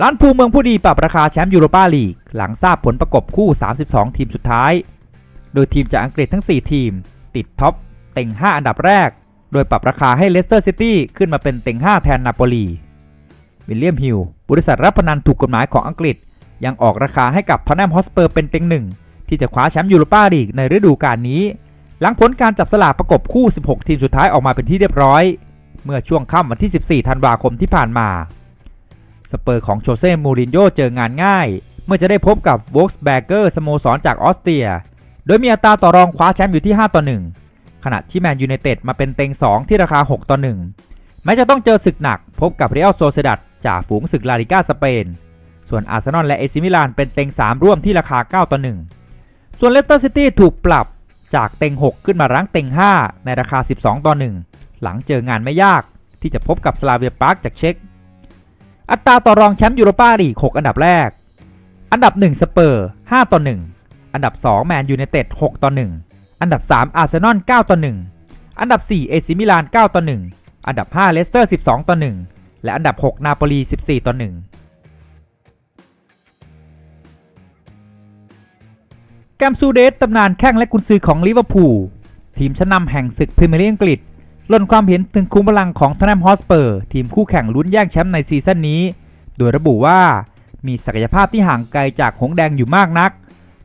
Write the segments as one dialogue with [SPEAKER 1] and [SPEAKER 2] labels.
[SPEAKER 1] ล้านภูเมืองผู้ดีปรับราคาแชมป์ยูโรปาลีก หลังทราบผลประกบคู่ 32 ทีมสุดท้าย โดยทีมจากอังกฤษทั้ง 4 ทีม ติดท็อปเต็ง 5 อันดับแรก โดยปรับราคาให้เลสเตอร์ซิตี้ขึ้นมาเป็นเต็ง 5 แทนนาโปลีวิลเลียมฮิลบริษัทรับพนันถูกกฎหมายของอังกฤษ ยังออกราคาให้กับทอนแนมฮอสเปอร์เป็นเต็งหนึ่งที่จะคว้าแชมป์ยูโรปาลีกในฤดูกาลนี้ หลังผลการจับสลากประกบคู่ 16 ทีมสุดท้ายออกมาเป็นที่เรียบร้อย เมื่อช่วงค่ำวันที่ 14 ธันวาคมที่ผ่านมา สเปอร์ของโชเซ่ มูรินโญ่เจองานง่าย เมื่อจะได้พบกับวอล์กสแบกเกอร์สโมสรจากออสเตรีย โดยมีอัตราต่อรองคว้าแชมป์อยู่ที่ 5 ต่อ 1 ขณะที่แมนยูไนเต็ดมาเป็นเต็ง 2 ที่ราคา 6 ต่อ 1 แม้จะต้องเจอศึกหนักพบกับเรอัลโซเซดัดจากฝูงศึกลาลิก้าสเปน ส่วนอาร์เซนอลและเอซิมิลานเป็นเต็ง 3 ร่วมที่ราคา 9 ต่อ 1 ส่วนเลสเตอร์ซิตี้ถูกปรับจากเต็ง 6 ขึ้นมารั้งเต็ง 5 ในราคา 12 ต่อ 1 หลังเจองานไม่ยากที่จะพบกับสลาเวียปาร์กจากเช็ก อัตราต่อรองแชมป์ยูโรปาลีก 6 อันดับแรก อันดับ 1 สเปอร์ 5 ต่อ 1 อันดับ 2 แมนยูไนเต็ด 6 ต่อ 1 อันดับ 3 อาร์เซนอล 9 ต่อ 1 อันดับ 4 เอซิมิลาน 9 ต่อ 1 อันดับ 5 เลสเตอร์ 12 ต่อ 1 และอันดับ 6 นาโปลี 14 ต่อ 1 แกมซูเดสตำนานแข้งและกุนซือของลิเวอร์พูลทีมชั้นนำแห่งศึกพรีเมียร์ลีกอังกฤษ ลนความเห็นถึงคุ้มพลังของทนแนมฮอสเปอร์ ทีมคู่แข่งลุ้นแย่งแชมป์ในซีซั่นนี้ โดยระบุว่ามีศักยภาพที่ห่างไกลจากหงส์แดงอยู่มากนัก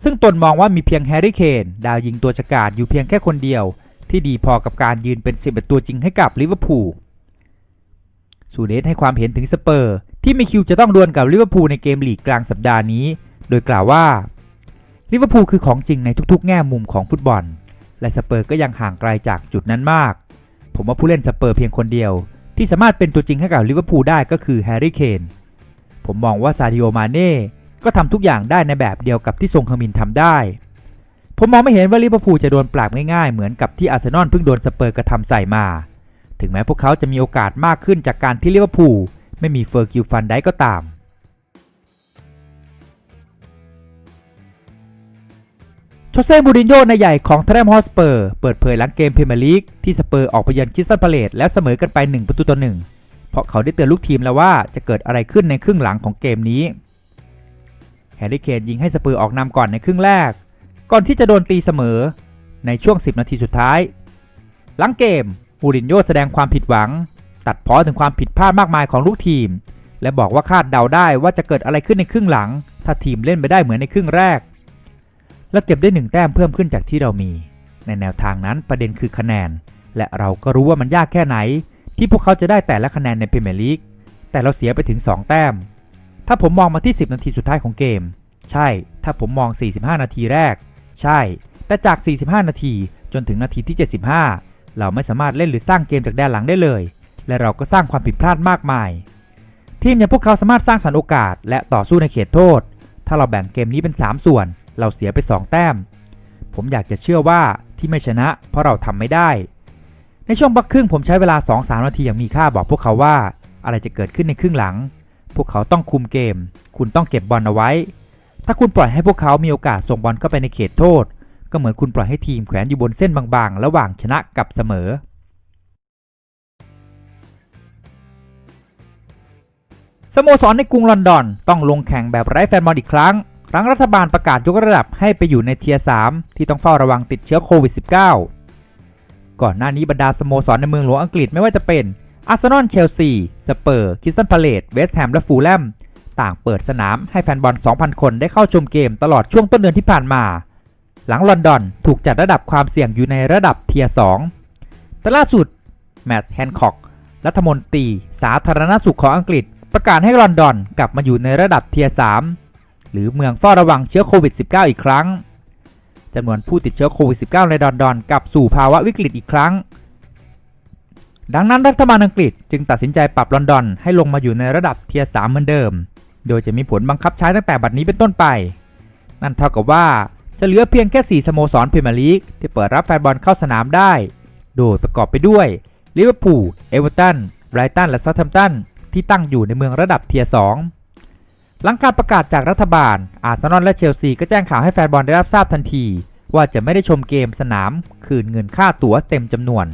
[SPEAKER 1] ซึ่งตนมองว่ามีเพียงแฮร์รี่เคนดาวยิงตัวฉกาจอยู่เพียงแค่คนเดียว ที่ดีพอกับการยืนเป็นสิบเอ็ดตัวจริงให้กับลิเวอร์พูลสูเดสให้ความเห็นถึงสเปอร์ ที่มีคิวจะต้องดวลกับลิเวอร์พูลในเกมลีกกลางสัปดาห์นี้ โดยกล่าวว่าลิเวอร์พูลคือของจริงในทุกๆ แง่มุมของฟุตบอล และสเปอร์ก็ยังห่างไกลจากจุดนั้นมาก ผมว่าผู้เล่นสเปอร์เพียงคนเดียว ที่สามารถเป็นตัวจริงให้กับลิเวอร์พูลได้ก็คือแฮร์รี่เคนผมมองว่าซาดิโอมาเน่ก็ทำทุกอย่างได้ในแบบเดียวกับที่ทรงเฮอร์มินทำได้ ผมมองไม่เห็นว่าลิเวอร์พูลจะโดนปราบง่ายๆ เหมือนกับที่อาร์เซนอลเพิ่งโดนสเปอร์กระทำใส่มา ถึงแม้พวกเขาจะมีโอกาสมากขึ้นจากการที่ลิเวอร์พูลไม่มีเฟอร์กิวฟันได้ก็ตาม ชเซ่มูรินโญ่ในายใหญ่ของเทเรมฮอสเปอร์ เปิดเผยหลังเกมพรีเมียร์ลีกที่สเปอร์ออกไปเยือนคิสตัลพาเลตแล้วเสมอกันไป1ประตูต่อ1เพราะเขาได้เตือนลูกทีมแล้วว่าจะเกิดอะไรขึ้นในครึ่งหลังของเกมนี้แฮร์รี่เคนยิงให้สเปอร์ออกนำก่อนในครึ่งแรก ก่อนที่จะโดนตีเสมอในช่วง 10 นาทีสุดท้าย หลังเกมมูรินโญ่แสดงความผิดหวัง ตัดพ้อถึงความผิดพลาดมากมายของลูกทีม และบอกว่าคาดเดาได้ว่าจะเกิดอะไรขึ้นในครึ่งหลัง ถ้าทีมเล่นไปได้เหมือนในครึ่งแรก และเก็บได้หนึ่งแต้มเพิ่มขึ้นจากที่เรามี ในแนวทางนั้นประเด็นคือคะแนน และเราก็รู้ว่ามันยากแค่ไหน ที่พวกเขาจะได้แต่ละคะแนนในพรีเมียร์ลีกแต่เราเสียไปถึง 2 แต้ม ถ้าผมมองมาที่ 10 นาทีสุดท้ายของเกม ใช่ ถ้าผมมอง 45 นาทีแรก ใช่ แต่จาก 45 นาทีจนถึงนาทีที่ 75 เราไม่สามารถเล่นหรือสร้างเกมจากแดนหลังได้เลย และเราก็สร้างความผิดพลาดมากมาย ทีมอย่างพวกเขาสามารถสร้างสรรค์โอกาส และต่อสู้ในเขตโทษ ถ้าเราแบ่งเกมนี้เป็น 3 ส่วน เราเสียไป 2 แต้ม ผมอยากจะเชื่อว่าที่ไม่ชนะ เพราะเราทำไม่ได้ ในช่วงบักครึ่งผมใช้เวลา 2-3 นาทีอย่างมีค่าบอกพวกเขาว่า อะไรจะเกิดขึ้นในครึ่งหลัง พวกเขาต้องคุมเกม คุณต้องเก็บบอลเอาไว้ ถ้าคุณปล่อยให้พวกเขามีโอกาสส่งบอลเข้าไปในเขตโทษ ก็เหมือนคุณปล่อยให้ทีมแขวนอยู่บนเส้นบางๆ ระหว่างชนะกับเสมอสโมสรในกรุงลอนดอนต้องลงแข่งแบบไร้แฟนบอลอีกครั้ง หลังรัฐบาลประกาศยกระดับให้ไปอยู่ในเทียร์3ที่ต้องเฝ้าระวังติดเชื้อโควิด -19 ก่อนหน้านี้บรรดาสโมสรในเมืองหลวงอังกฤษไม่ว่าจะเป็นอาร์เซนอลเชลซี สเปอร์ คิสตันพาเลตเวสต์แฮม และฟูลแลม ต่างเปิดสนามให้แฟนบอล 2,000 คนได้เข้าชมเกมตลอดช่วงต้นเดือนที่ผ่านมา หลังลอนดอนถูกจัดระดับความเสี่ยงอยู่ในระดับเทียร์2แต่ล่าสุด แมตต์แฮนคอก รัฐมนตรี สาธารณสุขของอังกฤษ ประกาศให้ลอนดอนกลับมาอยู่ในระดับเทียร์3 หรือเมืองเฝ้าระวังเชื้อโควิด -19 อีกครั้งจำนวนผู้ติดเชื้อโควิด -19 ในลอนดอนกลับสู่ภาวะวิกฤตอีกครั้ง ดังนั้นรัฐบาลอังกฤษจึงตัดสินใจปรับลอนดอนให้ลงมาอยู่ในระดับเทียร์3เหมือนเดิม โดยจะมีผลบังคับใช้ตั้งแต่บัดนี้เป็นต้นไป นั่นเท่ากับว่าจะเหลือเพียงแค่ 4 สโมสรพรีเมียร์ลีกที่เปิดรับแฟนบอลเข้าสนามได้ โดยประกอบไปด้วยลิเวอร์พูล เอเวอร์ตัน ไบรตัน และซัตแฮมป์ตันที่ตั้งอยู่ในเมืองระดับเทียร์2 หลังการประกาศจากรัฐบาล อาร์เซนอลและเชลซีก็แจ้งข่าวให้แฟนบอลได้รับทราบทันที ว่าจะไม่ได้ชมเกมสนาม คืนเงินค่าตั๋วเต็มจำนวน